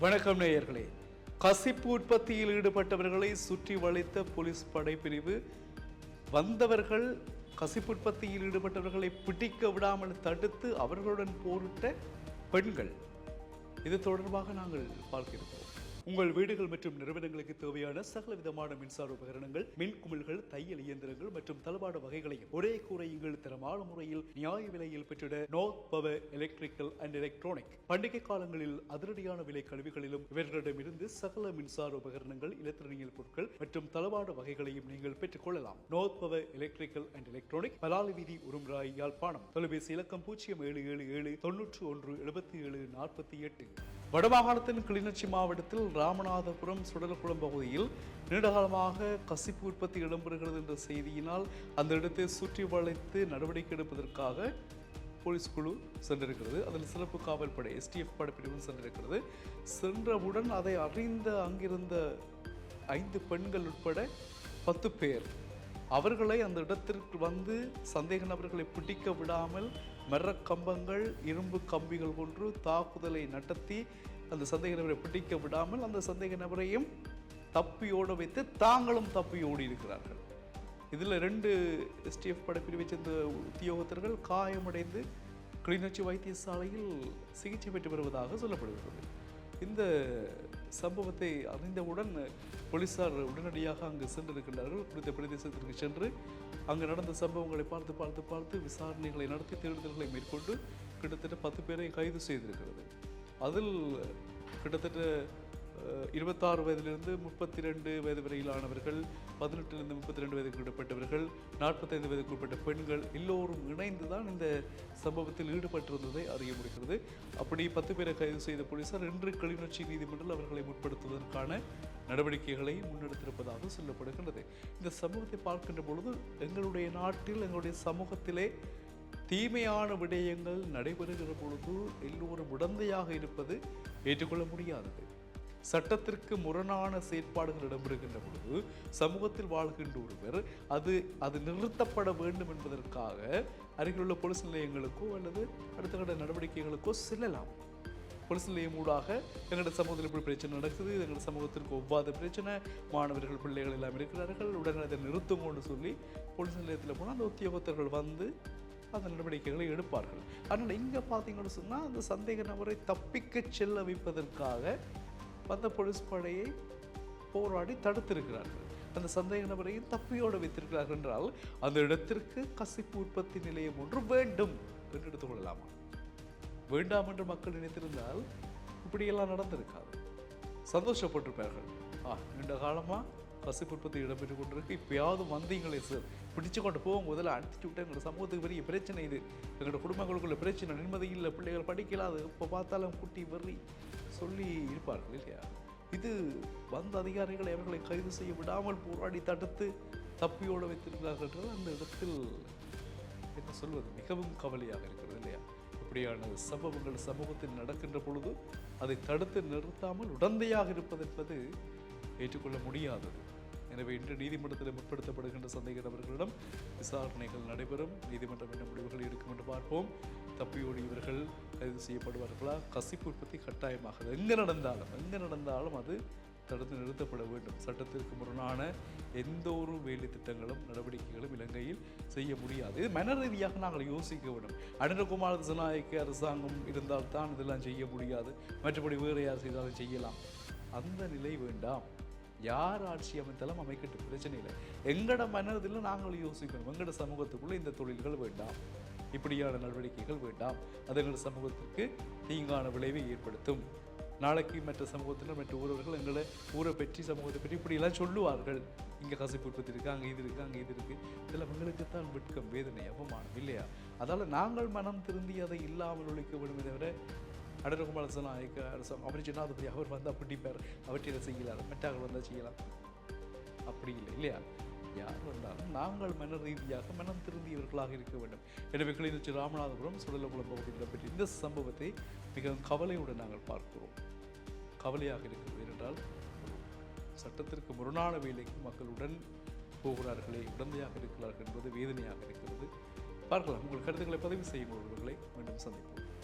வணக்கம் நேயர்களே. கசிப்பு உற்பத்தியில் ஈடுபட்டவர்களை சுற்றி வளைத்த போலீஸ் படைப்பிரிவு. வந்தவர்கள் கசிப்பு உற்பத்தியில் ஈடுபட்டவர்களை பிடிக்க விடாமல் தடுத்து அவர்களுடன் போரிட்ட பெண்கள். இது தொடர்பாக நாங்கள் பார்க்கிறோம். உங்கள் வீடுகள் மற்றும் நிறுவனங்களுக்கு தேவையான சகல விதமான மின்சார உபகரணங்கள் மின் குமிழ்கள் தையல் இயந்திரங்கள் மற்றும் தளபாட வகைகளையும் ஒரே கூரையில் தரமான முறையில் நியாய விலையில் பெற்றிட north power electrical and electronic பண்டிகை காலங்களில் அதிரடியான விலை கழிவுகளிலும் இவர்களிடமிருந்து சகல மின்சார உபகரணங்கள் இலத்திரனியல் பொருட்கள் மற்றும் தளபாட வகைகளையும் நீங்கள் பெற்றுக் கொள்ளலாம். North power electrical and electronic Palali வீதி உரும்ராய் யாழ்ப்பாணம். தொலைபேசி இலக்கம் பூஜ்ஜியம் ஏழு ஏழு ஏழு தொன்னூற்று ஒன்று எழுபத்தி ஏழு நாற்பத்தி எட்டு. வடமாகாணத்தின் கிளிநொச்சி மாவட்டத்தில் ராமநாதபுரம் சுடலக்குளம் பகுதியில் நீண்டகாலமாக கசிப்பு உற்பத்தி இடம்பெறுகிறது என்ற செய்தியினால் அந்த இடத்தை சுற்றி வளைத்து நடவடிக்கை எடுப்பதற்காக போலீஸ் குழு சென்றிருக்கிறது. அதில் சிறப்பு காவல் படை எஸ்டிஎஃப் படைப்பிரிவு சென்றிருக்கிறது. சென்றவுடன் அதை அறிந்த அங்கிருந்த ஐந்து பெண்கள் உட்பட பத்து பேர். அவர்களை அந்த இடத்திற்கு வந்து சந்தேக நபர்களை பிடிக்க விடாமல் மரக்கம்பங்கள் இரும்பு கம்பிகள் கொன்று தாக்குதலை நடத்தி அந்த சந்தேக நபரை பிடிக்க விடாமல் அந்த சந்தேக நபரையும் தப்பியோட வைத்து தாங்களும் தப்பி ஓடி இருக்கிறார்கள். இதில் ரெண்டு எஸ்டிஎஃப் படப்பிரிவை சேர்ந்த உத்தியோகத்தர்கள் காயமடைந்து கிளிநொச்சி வைத்தியசாலையில் சிகிச்சை பெற்று வருவதாக சொல்லப்படுகிறது. இந்த சம்பவத்தை அறிந்தவுடன் போலீசார் உடனடியாக அங்கு சென்றிருக்கின்றார்கள். குறித்த பிரதேசத்திற்கு சென்று அங்கு நடந்த சம்பவங்களை பார்த்து பார்த்து பார்த்து விசாரணைகளை நடத்தி தேடுதல்களை மேற்கொண்டு கிட்டத்தட்ட பத்து பேரை கைது செய்திருக்கிறது. அதில் கிட்டத்தட்ட இருபத்தாறு வயதிலிருந்து முப்பத்தி ரெண்டு வயது வரையிலானவர்கள் பதினெட்டிலிருந்து முப்பத்தி ரெண்டு வயதுக்கு உட்பட்டவர்கள் நாற்பத்தைந்து வயதுக்கு உட்பட்ட பெண்கள் எல்லோரும் இணைந்து தான் இந்த சம்பவத்தில் ஈடுபட்டிருந்ததை அறிய முடிகிறது. அப்படி பத்து பேரை கைது செய்த போலீசார் இன்று கிளிநொச்சி நீதிமன்றில் அவர்களை முற்படுத்துவதற்கான நடவடிக்கைகளை முன்னெடுத்திருப்பதாக சொல்லப்படுகின்றது. இந்த சம்பவத்தை பார்க்கின்ற பொழுது எங்களுடைய நாட்டில் எங்களுடைய சமூகத்திலே தீமையான விடயங்கள் நடைபெறுகிற பொழுது எல்லோரும் உடந்தையாக இருப்பது ஏற்றுக்கொள்ள முடியாதது. சட்டத்திற்கு முரணான செயற்பாடுகள் இடம்பெறுகின்ற பொழுது சமூகத்தில் வாழ்கின்ற ஒருவர் அது அது நிறுத்தப்பட வேண்டும் என்பதற்காக அருகிலுள்ள போலீஸ் நிலையங்களுக்கோ அல்லது அடுத்த கட்ட நடவடிக்கைகளுக்கோ செல்லலாம். போலீஸ் நிலையம் ஊடாக எங்களோட சமூகத்தில் இப்படி பிரச்சனை நடக்குது எங்களோட சமூகத்திற்கு ஒவ்வாத பிரச்சனை மாணவர்கள் பிள்ளைகள் எல்லாம் இருக்கிறார்கள் உடனே அதை நிறுத்துங்கன்னு சொல்லி போலீஸ் நிலையத்தில் போனால் அந்த உத்தியோகத்தர்கள் வந்து அந்த நடவடிக்கைகளை எடுப்பார்கள். அதனால் இங்கே பார்த்தீங்கன்னு சொன்னால் அந்த சந்தேக நபரை தப்பிக்கச் செல்ல வைப்பதற்காக வந்த போலீஸ் படையை போராடி தடுத்திருக்கிறார்கள். அந்த சந்தேக நபரையும் தப்பியோடு வைத்திருக்கிறார்கள் என்றால் அந்த இடத்திற்கு கசிப்பு உற்பத்தி நிலையம் ஒன்று வேண்டும் என்று எடுத்துக்கொள்ளலாமா? வேண்டாம் என்று மக்கள் நினைத்திருந்தால் இப்படியெல்லாம் நடந்திருக்காது. சந்தோஷப்பட்டிருப்பார்கள். ஆ நீண்ட காலமாக கசிப்பு உற்பத்தி இடம்பெற்று கொண்டிருக்கு இப்போயாவது வந்தீங்களே சார் பிடிச்சு கொண்டு போகும் முதல்ல அடிச்சு விட்டு எங்களோட சமூகத்துக்கு பெரிய பிரச்சனை இது. எங்களோட குடும்பங்களுக்குள்ள பிரச்சனை நிம்மதி இல்லை பிள்ளைகள் படிக்கலாது. இப்போ பார்த்தாலும் குட்டி வெறி சொல்லி இருப்பார்கள் இல்லையா? இது வந்த அதிகாரிகளை அவர்களை கைது செய்ய விடாமல் போராடி தடுத்து தப்பியோடு வைத்திருக்கிறார்கள் அந்த இடத்தில் என்ன சொல்வது? மிகவும் கவலையாக இருக்கிறது இல்லையா? இப்படியான சம்பவங்கள் சமூகத்தில் நடக்கின்ற பொழுது அதை தடுத்து நிறுத்தாமல் உடந்தையாக இருப்பது என்பது ஏற்றுக்கொள்ள முடியாதது. எனவே இன்று நீதிமன்றத்தில் முற்படுத்தப்படுகின்ற சந்தேக நபர்களிடம் விசாரணைகள் நடைபெறும். நீதிமன்றம் என்ன முடிவுகள் எடுக்கும் என்று பார்ப்போம். தப்பியோடு இவர்கள் கைது செய்யப்படுவார்களா? கசிப்பு உற்பத்தி கட்டாயமாகுது எங்கே நடந்தாலும் எங்கே நடந்தாலும் அது தடுத்து நிறுத்தப்பட வேண்டும். சட்டத்திற்கு முரணான எந்த ஒரு வேலை திட்டங்களும் நடவடிக்கைகளும் இலங்கையில் செய்ய முடியாது. இது மன ரீதியாக நாங்கள் யோசிக்க வேண்டும். அனுரகுமார திசநாயக்க அரசாங்கம் இருந்தால் தான் இதெல்லாம் செய்ய முடியாது. மற்றபடி வேறு யார் செய்தாலும் செய்யலாம். அந்த நிலை வேண்டாம். யார் ஆட்சி அமைத்தாலும் அமைக்கட்டும் பிரச்சனை இல்லை. எங்கட மனதில் நாங்கள் யோசிக்கணும். எங்கட சமூகத்துக்குள்ள இந்த தொழில்கள் வேண்டாம். இப்படியான நடவடிக்கைகள் வேண்டாம். அது எங்கள் சமூகத்திற்கு தீங்கான விளைவை ஏற்படுத்தும். நாளைக்கு மற்ற சமூகத்தினர் மற்ற ஊரவர்கள் எங்களை ஊரை பற்றி சமூகத்தை பற்றி இப்படியெல்லாம் சொல்லுவார்கள். இங்கே கசிப்பு உற்பத்தி இருக்குது அங்கே இது இருக்குது அங்கே இது இருக்குது இதில் எங்களுக்குத்தான் வெட்கம் வேதனை அவமானம் இல்லையா? அதால் நாங்கள் மனம் திருந்தி அதை இல்லாமல் ஒழிக்க வேண்டுமே தவிர அடரகுமார நாயக்க அரசம் அவர் ஜனாதிபதி அவர் வந்தால் பிடிப்பார் அவற்றை செய்யலாம் மெட்டாக்கள் வந்தால் செய்யலாம் அப்படி இல்லை இல்லையா யார் வந்தாலும் நாங்கள் மன ரீதியாக மனம் திருந்தியவர்களாக இருக்க வேண்டும் எனவே கிளிநொச்சி ராமநாதபுரம் சுடலகுளம் பகுதியில் இடம்பெற்ற இந்த சம்பவத்தை மிகவும் கவலையுடன் நாங்கள் பார்க்கிறோம் கவலையாக இருக்கிறது என்றால் சட்டத்திற்கு முரணான வேலைக்கு மக்களுடன் போகிறார்களே உடந்தையாக இருக்கிறார்கள் என்பது வேதனையாக இருக்கிறது பார்க்கலாம் உங்கள் கருத்துக்களை பதிவு செய்யும் ஒருவர்களை மீண்டும் சந்திப்போம்